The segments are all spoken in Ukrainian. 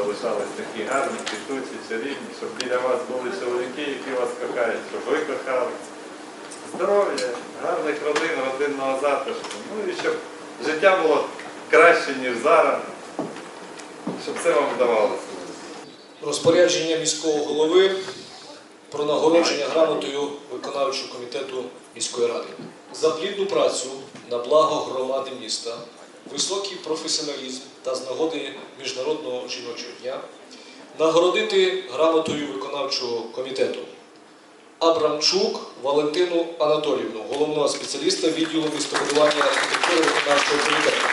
залишались такі гарні, квітучі, чарівні, щоб біля вас були чоловіки, які вас кохають, щоб ви кохали. Здоров'я, гарних родин, родинного затишку. Ну і щоб життя було краще, ніж зараз, щоб це вам вдавалося. Розпорядження міського голови про нагородження грамотою виконавчого комітету міської ради. За плідну працю на благо громади міста, високий професіоналізм та з нагоди Міжнародного жіночого дня нагородити грамотою виконавчого комітету Абрамчук Валентину Анатоліївну, головного спеціаліста відділу містобудування архітектури виконавчого комітету.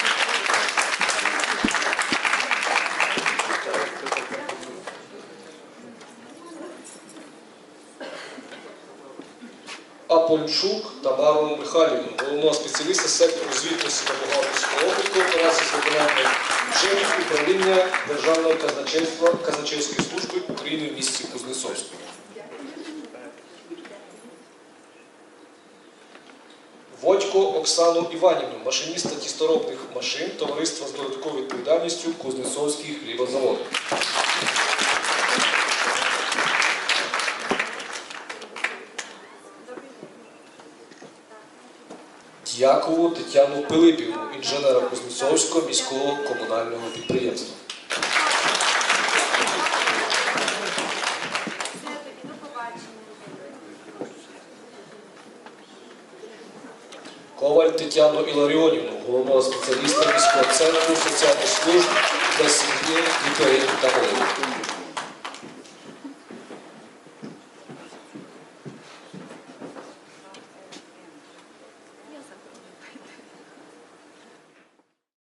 Апольчук Тамару Михайлівну, головного спеціаліста сектору звітності та бухгалтерського обліку операції з виконання бюджетів управління Державної казначейства Казначейської служби України в місті Кузнецовську. Водько Оксану Іванівну, машиніста тісторобних машин товариства з додатковою відповідальністю Кузнецовський хлібозавод. Дякову Тетяну Пилипівну, інженера Кузнецовського міського комунального підприємства. Коваль Тетяну Іларіонівну, головного спеціаліста міського центру соціальних служб для сім'ї, дітей та молоді.